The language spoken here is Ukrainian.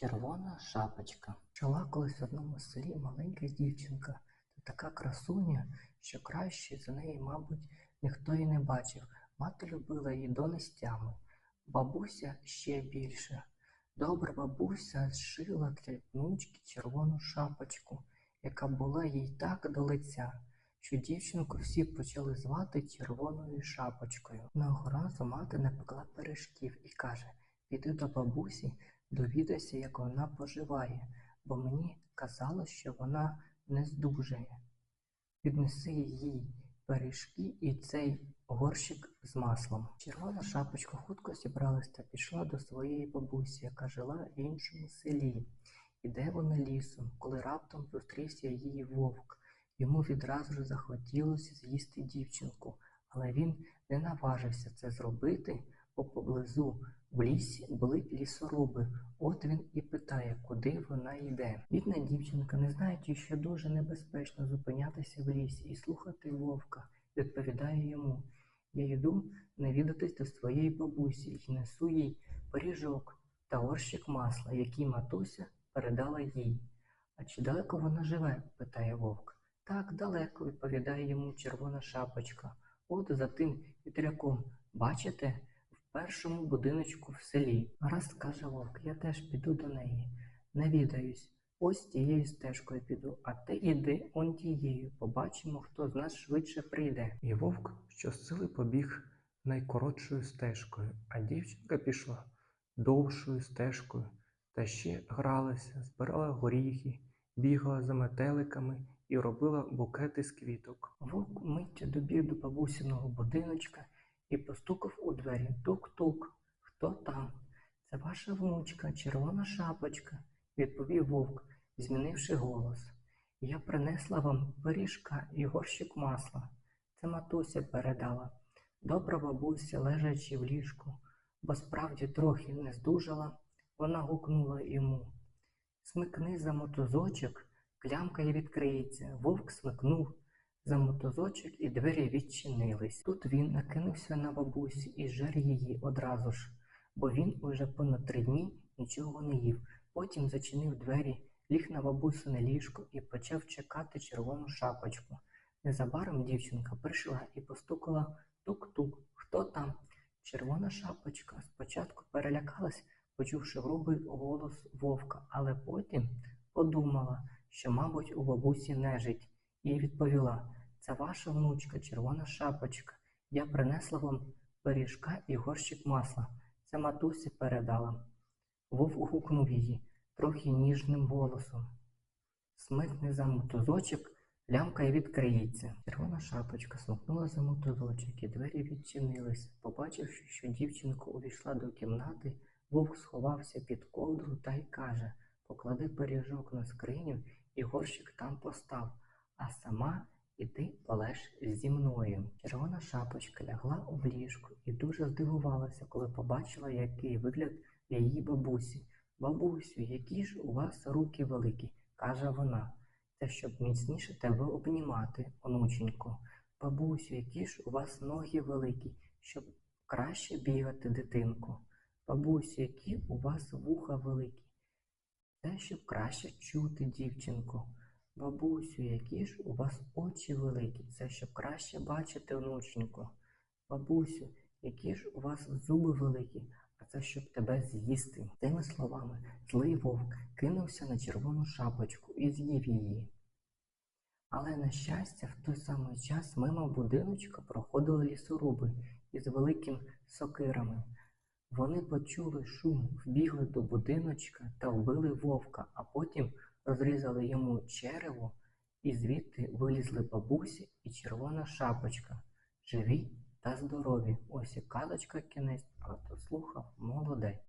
Червона шапочка. Жила колись в одному селі маленька дівчинка, та така красуня, що краще за неї, мабуть, ніхто і не бачив. Мати любила її до нестями, бабуся ще більше. Добра бабуся зшила для внучки червону шапочку, яка була їй так до лиця, що дівчинку всі почали звати червоною шапочкою. Одного разу мати напекла пиріжків і каже: Піди до бабусі, довідайся, як вона поживає, бо мені казало, що вона не здужає. Віднеси їй пиріжки і цей горщик з маслом. Червона шапочка хутко зібралась та пішла до своєї бабусі, яка жила в іншому селі. Іде вона лісом, коли раптом зустрівся її вовк. Йому відразу ж захотілося з'їсти дівчинку, але він не наважився це зробити, поблизу в лісі були лісоруби. От він і питає, куди вона йде. Бідна дівчинка, не знаючи, що дуже небезпечно зупинятися в лісі і слухати вовка, відповідає йому: Я йду навідатись до своєї бабусі і несу їй пиріжок та горщик масла, який матуся передала їй. А чи далеко вона живе? питає вовк. Так, далеко, відповідає йому червона шапочка. От за тим вітряком, бачите, першому будиночку в селі. Гаразд, каже вовк, я теж піду до неї. Навідаюсь, ось тією стежкою піду, а ти іди он тією. Побачимо, хто з нас швидше прийде. І вовк щосили побіг найкоротшою стежкою, а дівчинка пішла довшою стежкою та ще гралася, збирала горіхи, бігала за метеликами і робила букети з квіток. Вовк миттю добіг до бабусиного будиночка і постукав у двері. Тук-тук. Хто там? Це ваша внучка, червона шапочка, відповів вовк, змінивши голос. Я принесла вам пиріжка і горщик масла. Це матуся передала. Добра бабуся, лежачи в ліжку, бо справді трохи не здужала, вона гукнула йому. Смикни за мотузочок, клямка й відкриється. Вовк смикнув за мотузочок і двері відчинились. Тут він накинувся на бабусю і жер її одразу ж, бо він уже понад три дні нічого не їв. Потім зачинив двері, ліг на бабусине ліжко і почав чекати червону шапочку. Незабаром дівчинка прийшла і постукала тук-тук. Хто там? Червона шапочка спочатку перелякалась, почувши грубий голос вовка, але потім подумала, що, мабуть, у бабусі нежить, і відповіла: Це ваша внучка, червона шапочка. Я принесла вам пиріжка і горщик масла. Це матусі передала. Вовк гукнув її трохи ніжним голосом. Смикни за мотузочок, лямка й відкриється. Червона шапочка смикнула за мотузочок, і двері відчинились. Побачивши, що дівчинка увійшла до кімнати, вовк сховався під ковдру та й каже Поклади пиріжок на скриню і горщик там постав, а сама іди полеж зі мною. Червона шапочка лягла в ліжку і дуже здивувалася, коли побачила, який вигляд її бабусі. Бабусю, які ж у вас руки великі, каже вона. Це щоб міцніше тебе обнімати, онученько. Бабусю, які ж у вас ноги великі, щоб краще бігати, дитинку. Бабусю, які у вас вуха великі. Це щоб краще чути, дівчинку. Бабусю, які ж у вас очі великі, це щоб краще бачити, онученько. Бабусю, які ж у вас зуби великі, а це щоб тебе з'їсти. Тими словами злий вовк кинувся на червону шапочку і з'їв її. Але, на щастя, в той самий час мимо будиночка проходили лісоруби із великими сокирами. Вони почули шум, вбігли до будиночка та вбили вовка, а потім розрізали йому черево, і звідти вилізли бабусі і червона шапочка, живі та здорові. Ось і казочка кінець, а то слухав молодець.